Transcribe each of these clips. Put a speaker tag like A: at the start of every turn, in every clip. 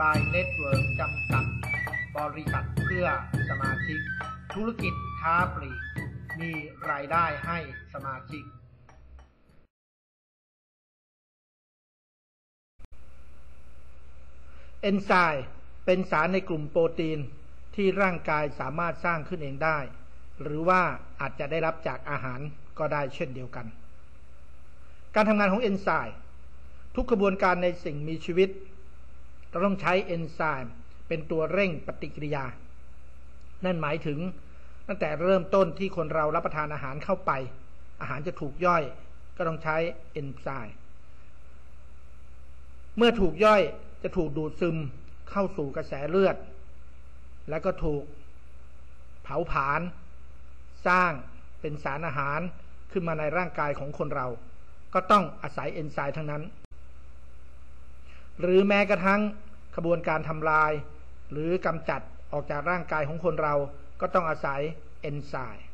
A: บายเน็ตเวิร์กจำกัด บริษัทเพื่อสมาชิก ธุรกิจค้าปลีก มีรายได้ให้สมาชิก เอนไซม์เป็นสารในกลุ่มโปรตีนที่ร่างกายสามารถสร้างขึ้นเองได้ หรือว่าอาจจะได้รับจากอาหารก็ได้เช่นเดียวกัน การทำงานของเอนไซม์ทุกกระบวนการในสิ่งมีชีวิต เราต้องใช้เอนไซม์เป็นตัวเร่งปฏิกิริยา นั่นหมายถึงตั้งแต่เริ่มต้นที่คนเรารับประทานอาหารเข้าไป อาหารจะถูกย่อย ก็ต้องใช้เอนไซม์เมื่อถูกย่อยจะถูกดูดซึมเข้าสู่กระแสเลือด แล้วก็ถูกเผาผลาญสร้างเป็นสารอาหารขึ้นมาในร่างกายของคนเรา ก็ต้องอาศัยเอนไซม์ทั้งนั้น หรือแม้กระทั่ง ขบวนการทำลาย หรือกำจัดออกจากร่างกายของคนเราก็ต้องอาศัยเอนไซม์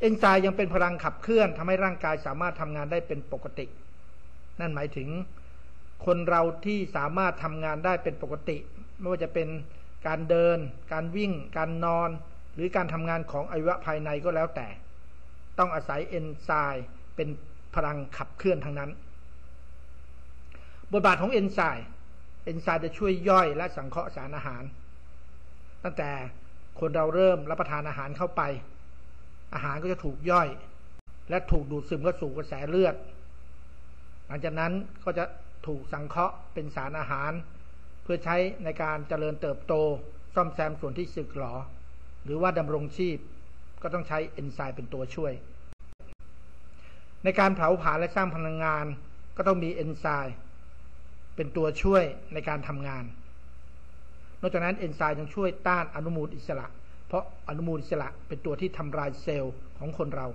A: เอนไซม์ยังเป็นพลังขับเคลื่อนทำให้ร่างกายสามารถทำงานได้เป็นปกติ นั่นหมายถึงคนเราที่สามารถทำงานได้เป็นปกติ ไม่ว่าจะเป็นการเดิน การวิ่ง การนอน หรือการทำงานของอวัยวะภายในก็แล้วแต่ ต้องอาศัยเอนไซม์เป็นพลังขับเคลื่อนทั้งนั้น บทบาทของเอนไซม์ เอนไซม์จะช่วยย่อยและสังเคราะห์สารอาหาร ตั้งแต่คนเราเริ่มรับประทานอาหารเข้าไป อาหารก็จะถูกย่อย และถูกดูดซึมเข้าสู่กระแสเลือด หลังจากนั้นก็จะถูกสังเคราะห์เป็นสารอาหาร เพื่อใช้ในการเจริญเติบโต ซ่อมแซมส่วนที่สึกหรอ หรือว่าดำรงชีพก็ต้องใช้เอนไซม์เป็นตัวช่วย ในการเผาผลาญและสร้างพลังงานก็ต้องมีเอนไซม์ เป็นตัวช่วยในการทำงาน นอกจากนั้นเอนไซม์ยังช่วยต้านอนุมูลอิสระ เพราะอนุมูลอิสระเป็นตัวที่ทำลายเซลล์ของคนเรา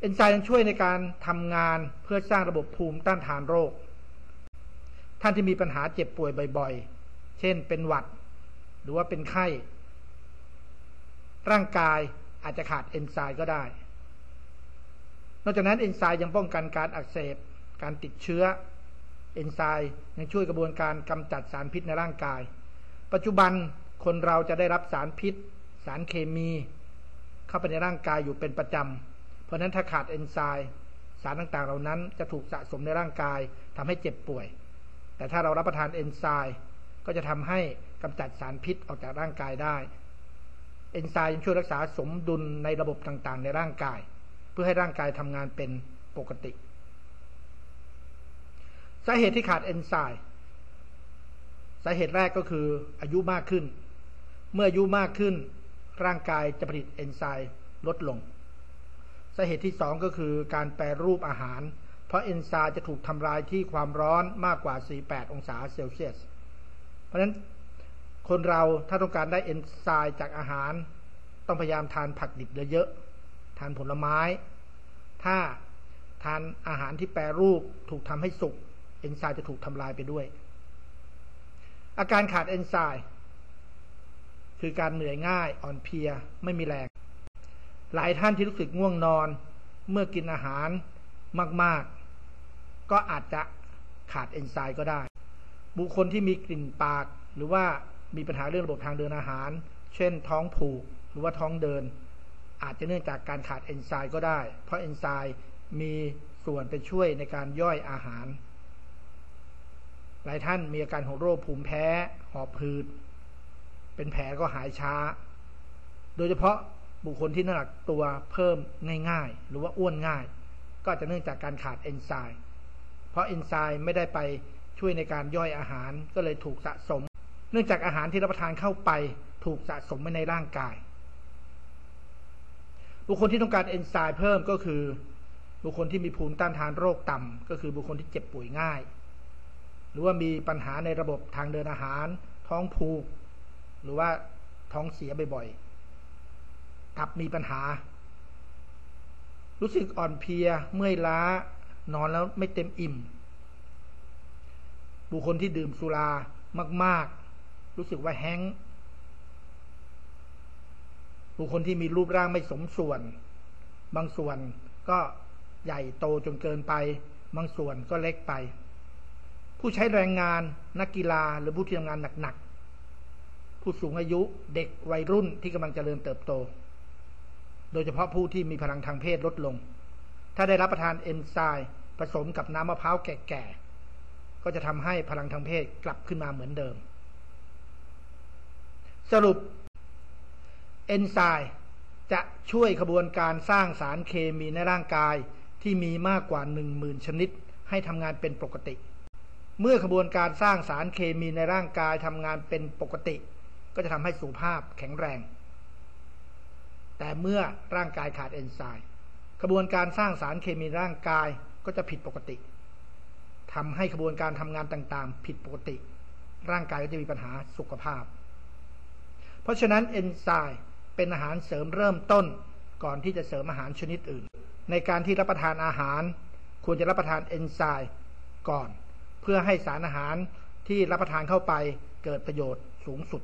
A: เอนไซม์ยังช่วยในการทำงานเพื่อสร้างระบบภูมิต้านทานโรค ท่านที่มีปัญหาเจ็บป่วยบ่อยๆ เช่นเป็นหวัด หรือว่าเป็นไข้ ร่างกายอาจจะขาดเอนไซม์ก็ได้ นอกจากนั้นเอนไซม์ยังป้องกันการอักเสบการติดเชื้อ เอนไซม์ยังช่วยกระบวนการกำจัดสารพิษในร่างกาย ปัจจุบันคนเราจะได้รับสารพิษ สารเคมี เข้าไปในร่างกายอยู่เป็นประจำ เพราะนั้นถ้าขาดเอนไซม์สารต่างๆ เหล่านั้นจะถูกสะสมในร่างกายทำให้เจ็บป่วย แต่ถ้าเรารับประทานเอนไซม์ก็จะทำให้กำจัดสารพิษออกจากร่างกายได้ เอนไซม์ช่วยรักษาสมดุลในระบบต่างๆ ในร่างกาย เพื่อให้ร่างกายทำงานเป็นปกติ สาเหตุที่ขาดเอนไซม์สาเหตุแรกก็คืออายุมากขึ้น เมื่ออายุมากขึ้น ร่างกายจะผลิตเอนไซม์ลดลงสาเหตุที่สองก็คือการแปรรูปอาหาร เพราะเอนไซม์จะถูกทำลายที่ความร้อนมากกว่า 48 องศาเซลเซียส เพราะฉะนั้นคนเราถ้าต้องการได้เอนไซม์จากอาหาร ต้องพยายามทานผักดิบเยอะๆทานผลไม้ ถ้าทานอาหารที่แปรรูปถูกทำให้สุก เอนไซม์จะถูกทำลายไปด้วย อาการขาดเอนไซม์คือการเหนื่อยง่ายอ่อนเพลียไม่มีแรง หลายท่านที่รู้สึกง่วงนอน เมื่อกินอาหารมาก ๆ ก็อาจจะขาดเอนไซม์ก็ได้ บุคคลที่มีกลิ่นปาก หรือว่ามีปัญหาเรื่องระบบทางเดินอาหาร เช่น ท้องผูกหรือว่าท้องเดิน อาจจะเนื่องจากการขาดเอนไซม์ก็ได้ เพราะเอนไซม์มีส่วนไปช่วยในการย่อยอาหาร หลายท่านมีอาการของโรคภูมิแพ้หอบหืด เป็นแผลก็หายช้า โดยเฉพาะบุคคลที่น้ำหนักตัวเพิ่มง่ายๆ หรือว่าอ้วนง่าย ก็จะเนื่องจากการขาดเอนไซม์เพราะเอนไซม์ไม่ได้ไปช่วยในการย่อยอาหารก็เลยถูกสะสม เนื่องจากอาหารที่รับประทานเข้าไปถูกสะสมไว้ในร่างกาย บุคคลที่ต้องการเอนไซม์เพิ่มก็คือ บุคคลที่มีภูมิต้านทานโรคต่ำก็คือบุคคลที่เจ็บป่วยง่าย หรือว่ามีปัญหาในระบบทางเดินอาหาร ท้องผูก หรือว่าท้องเสียบ่อยๆกับมีปัญหา รู้สึกอ่อนเพลีย เมื่อยล้า นอนแล้วไม่เต็มอิ่ม บุคคลที่ดื่มสุรามาก ๆ รู้สึกว่าแห้งบุคคลที่มีรูปร่างไม่สมส่วน บางส่วนก็ใหญ่โตจนเกินไป บางส่วนก็เล็กไป ผู้ใช้แรงงานนักกีฬาหรือผู้ที่ทำงานหนักๆ ผู้สูงอายุเด็กวัยรุ่นที่กำลังเจริญเติบโต โดยเฉพาะผู้ที่มีพลังทางเพศลดลง ถ้าได้รับประทานเอนไซม์ผสมกับน้ำมะพร้าวแก่ๆ ก็จะทำให้พลังทางเพศกลับขึ้นมาเหมือนเดิม สรุปเอนไซม์จะช่วยขบวนการสร้างสารเคมีในร่างกายที่มีมากกว่าหนึ่งหมื่นชนิดให้ทำงานเป็นปกติ เมื่อขบวนการสร้างสารเคมีในร่างกายทำงานเป็นปกติ ก็จะทำให้สุขภาพแข็งแรง แต่เมื่อร่างกายขาดเอนไซม์กระบวนการสร้างสารเคมีร่างกายก็จะผิดปกติทำให้กระบวนการทำงานต่างๆ ผิดปกติ ร่างกายก็จะมีปัญหาสุขภาพ เพราะฉะนั้นเอนไซม์เป็นอาหารเสริมเริ่มต้นก่อนที่จะเสริมอาหารชนิดอื่น ในการที่รับประทานอาหาร ควรจะรับประทานเอนไซม์ก่อน เพื่อให้สารอาหารที่รับประทานเข้าไปเกิดประโยชน์สูงสุด